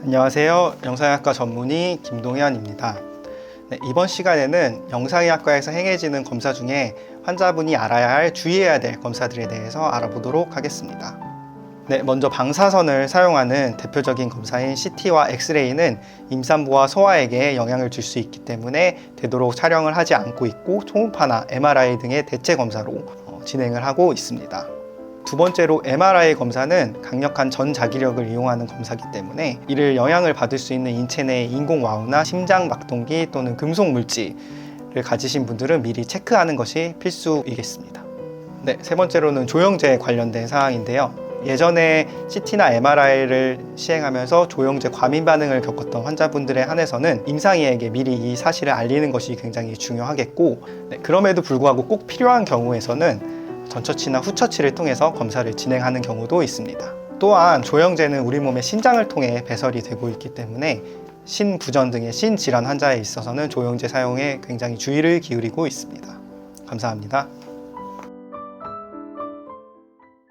안녕하세요. 영상의학과 전문의 김동현입니다. 네, 이번 시간에는 영상의학과에서 행해지는 검사 중에 환자분이 알아야 할 주의해야 될 검사들에 대해서 알아보도록 하겠습니다. 네, 먼저 방사선을 사용하는 대표적인 검사인 CT와 엑스레이는 임산부와 소아에게 영향을 줄 수 있기 때문에 되도록 촬영을 하지 않고 있고 초음파나 MRI 등의 대체 검사로 어, 진행을 하고 있습니다. 두 번째로 MRI 검사는 강력한 전자기력을 이용하는 검사이기 때문에 이를 영향을 받을 수 있는 인체 내 인공 와우나 심장 막동기 또는 금속 물질을 가지신 분들은 미리 체크하는 것이 필수이겠습니다. 네, 세 번째로는 조영제 관련된 사항인데요. 예전에 CT나 MRI를 시행하면서 조영제 과민 반응을 겪었던 환자분들에 한해서는 임상의에게 미리 이 사실을 알리는 것이 굉장히 중요하겠고 네, 그럼에도 불구하고 꼭 필요한 경우에서는 전처치나 후처치를 통해서 검사를 진행하는 경우도 있습니다. 또한 조영제는 우리 몸의 신장을 통해 배설이 되고 있기 때문에 신부전 등의 신질환 환자에 있어서는 조영제 사용에 굉장히 주의를 기울이고 있습니다. 감사합니다.